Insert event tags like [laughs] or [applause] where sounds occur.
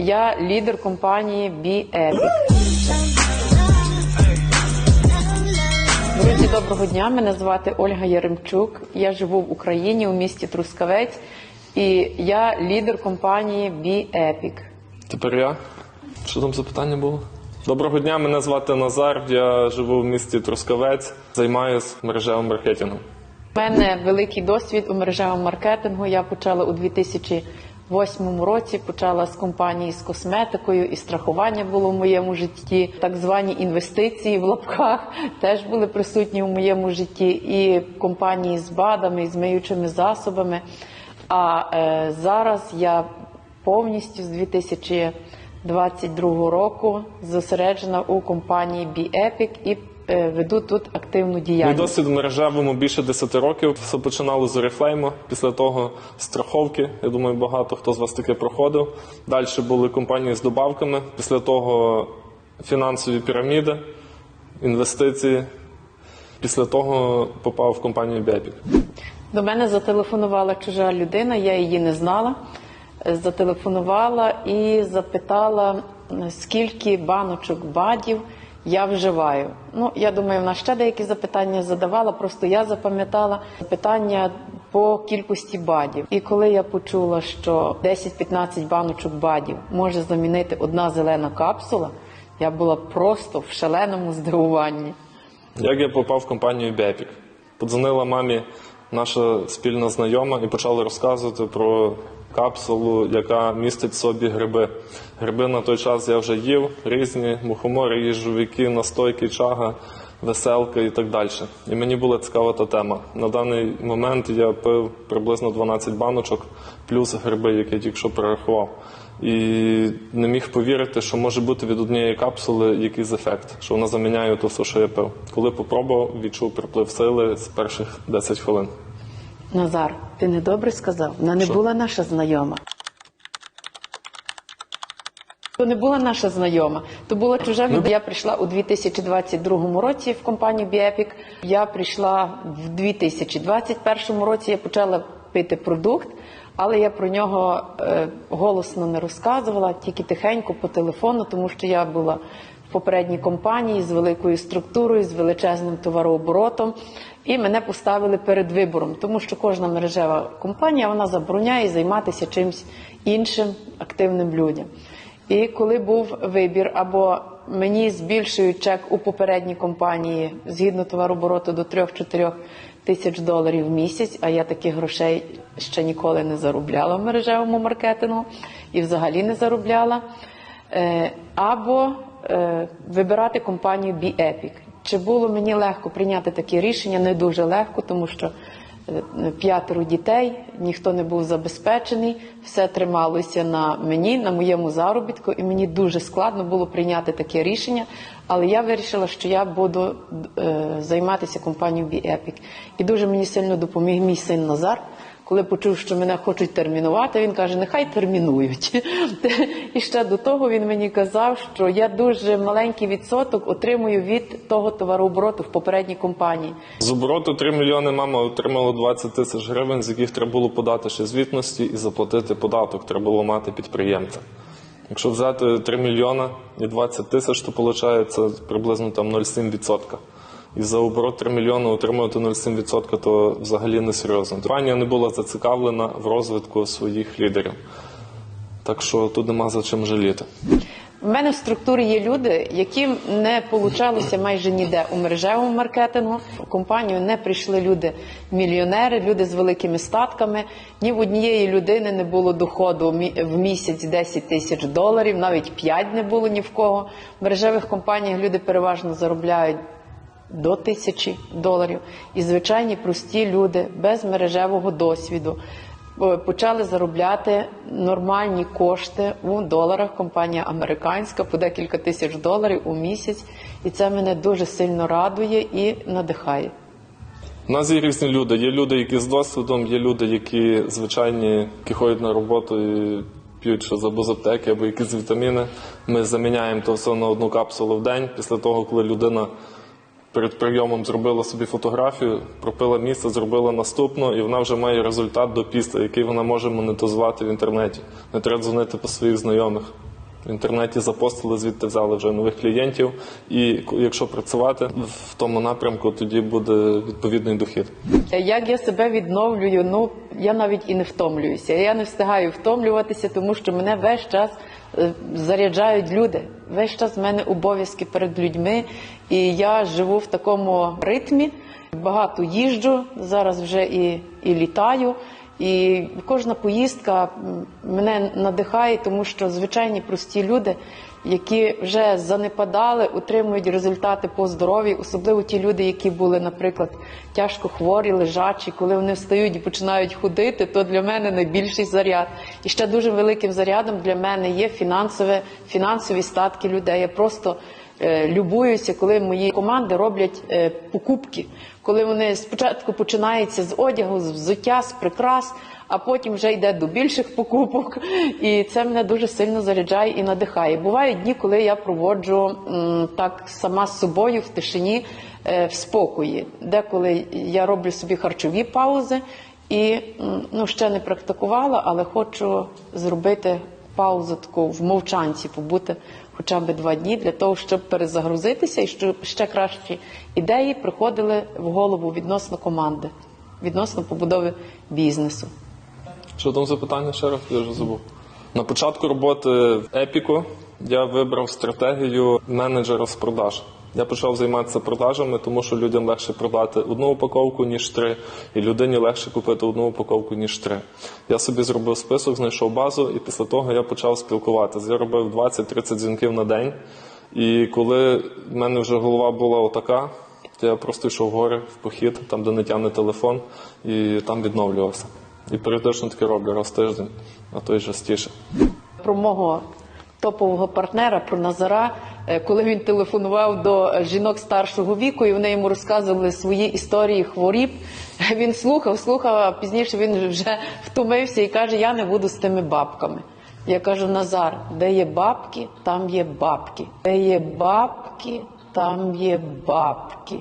Я лідер компанії BeEpic. Друзі, доброго дня. Мене звати Ольга Яремчук. Я живу в Україні у місті Трускавець, і я лідер компанії BeEpic. Тепер я. Що там за питання було? Доброго дня, мене звати Назар. Я живу в місті Трускавець, займаюся мережевим маркетингом. У мене великий досвід у мережевому маркетингу. Я почала у 2008 році. Почала з компанії з косметикою і страхування було в моєму житті. Так звані інвестиції в лапках [laughs] теж були присутні у моєму житті. І компанії з БАДами, і з миючими засобами. А е, зараз я повністю з 2022 року зосереджена у компанії BeEpic і веду тут активну Мій діяльність. досвід в мережевому більше 10 років. Все починало з Oriflame, після того страховки. Я думаю, багато хто з вас таке проходив. Далі були компанії з добавками. Після того фінансові піраміди, інвестиції. Після того попав в компанію Бепік. До мене зателефонувала чужа людина, я її не знала. Е, Зателефонувала і запитала, е, скільки баночок бадів я вживаю. Ну, я думаю, вона ще деякі запитання задавала, просто я запам'ятала питання по кількості бадів. І коли я почула, що 10-15 баночок бадів може замінити одна зелена капсула, я була просто в шаленому здивуванні. Як я попав в компанію Бепік? Подзвонила мамі наша спільна знайома і почала розказувати про капсулу, яка містить в собі гриби. Гриби на той час я вже їв, різні мухомори, їжовики, настойки, чага, веселка і так далі. І мені була цікава та тема. На даний момент я пив приблизно 12 баночок, плюс гриби, які я тільки що перерахував. І не міг повірити, що може бути від однієї капсули якийсь ефект, що вона заміняє то все, що я пив. Коли попробував, відчув приплив сили з перших 10 хвилин. Назар, ти не добре сказав? Вона не Що? була наша знайома. То не була наша знайома, то була чужа людина. Я прийшла у 2022 році в компанію BeEpic. Я прийшла в 2021 році. Я почала пити продукт, але я про нього е, голосно не розказувала, тільки тихенько по телефону, тому що я була в попередній компанії з великою структурою, з величезним товарооборотом. І мене поставили перед вибором, тому що кожна мережева компанія вона забороняє займатися чимось іншим активним людям. І коли був вибір, або мені збільшують чек у попередній компанії згідно товарообороту до 3-4 тисяч доларів в місяць, а я таких грошей ще ніколи не заробляла в мережевому маркетингу і взагалі не заробляла. Е, Або е, вибирати компанію BeEpic. Чи було мені легко прийняти таке рішення? Не дуже легко, тому що п'ятеро дітей, ніхто не був забезпечений, все трималося на мені, на моєму заробітку, і мені дуже складно було прийняти таке рішення. Але я вирішила, що я буду е, займатися компанією BeEpic. І дуже мені сильно допоміг мій син Назар. Коли почув, що мене хочуть термінувати, він каже, нехай термінують. [laughs] І ще до того він мені казав, що я дуже маленький відсоток отримую від того товарообороту в попередній компанії. З обороту 3 мільйони мама отримала 20 тисяч гривень, з яких треба було подати ще звітності і заплатити податок. Треба було мати підприємця. Якщо взяти 3 мільйона і 20 тисяч, то виходить приблизно там 0,7%. І за оборот 3 мільйони отримувати 0,7% то взагалі не серйозно. Компанія не була зацікавлена в розвитку своїх лідерів. Так що тут нема за чим жаліти. У мене в структурі є люди, яким не получалося майже ніде у мережевому маркетингу. В компанію не прийшли люди мільйонери, люди з великими статками. Ні в однієї людини не було доходу в місяць 10 тисяч доларів, навіть 5 не було ні в кого. В мережевих компаніях люди переважно заробляють до тисячі доларів. І звичайні прості люди без мережевого досвіду е, почали заробляти нормальні кошти у доларах. Компанія американська по декілька тисяч доларів у місяць. І це мене дуже сильно радує і надихає. У нас є різні люди. Є люди, які з досвідом, є люди, які звичайні, які ходять на роботу і п'ють щось або з аптеки, або якісь вітаміни. Ми заміняємо то все на одну капсулу в день. Після того, коли людина перед прийомом зробила собі фотографію, пропила місце, зробила наступну, і вона вже має результат до після, який вона може монетизувати в інтернеті. Не треба дзвонити по своїх знайомих. В інтернеті запостили, звідти взяли вже нових клієнтів. І якщо працювати в тому напрямку, тоді буде відповідний дохід. Як я себе відновлюю, ну я навіть і не втомлююся. Я не встигаю втомлюватися, тому що мене весь час заряджають люди. Весь час в мене обов'язки перед людьми, і я живу в такому ритмі. Багато їжджу зараз вже і, і літаю. І кожна поїздка мене надихає, тому що звичайні прості люди, які вже занепадали, отримують результати по здоров'ю, особливо ті люди, які були, наприклад, тяжко хворі, лежачі, коли вони встають і починають ходити, то для мене найбільший заряд. І ще дуже великим зарядом для мене є фінансове, фінансові статки людей. Я просто любуюся, коли мої команди роблять е, покупки, коли вони спочатку починаються з одягу, з взуття, з прикрас, а потім вже йде до більших покупок. І це мене дуже сильно заряджає і надихає. Бувають дні, коли я проводжу так сама з собою в тишині, е, в спокої. Деколи я роблю собі харчові паузи і ну, ще не практикувала, але хочу зробити паузу таку в мовчанці, побути хоча б два дні для того, щоб перезагрузитися і щоб ще кращі ідеї приходили в голову відносно команди, відносно побудови бізнесу. Що там за питання ще раз? Я вже забув. На початку роботи в Епіку я вибрав стратегію менеджера з продаж. Я почав займатися продажами, тому що людям легше продати одну упаковку, ніж три, і людині легше купити одну упаковку, ніж три. Я собі зробив список, знайшов базу, і після того я почав спілкуватися. Я робив 20-30 дзвінків на день. І коли в мене вже голова була отака, то я просто йшов в гори в похід, там, де не тягне телефон, і там відновлювався. І періодично таке роблю раз в тиждень, а то й частіше. Про мого топового партнера, про Назара, е, коли він телефонував до жінок старшого віку, і вони йому розказували свої історії хворіб. Він слухав, слухав, а пізніше він вже втомився і каже: Я не буду з тими бабками. Я кажу, Назар, де є бабки, там є бабки. Де є бабки, там є бабки.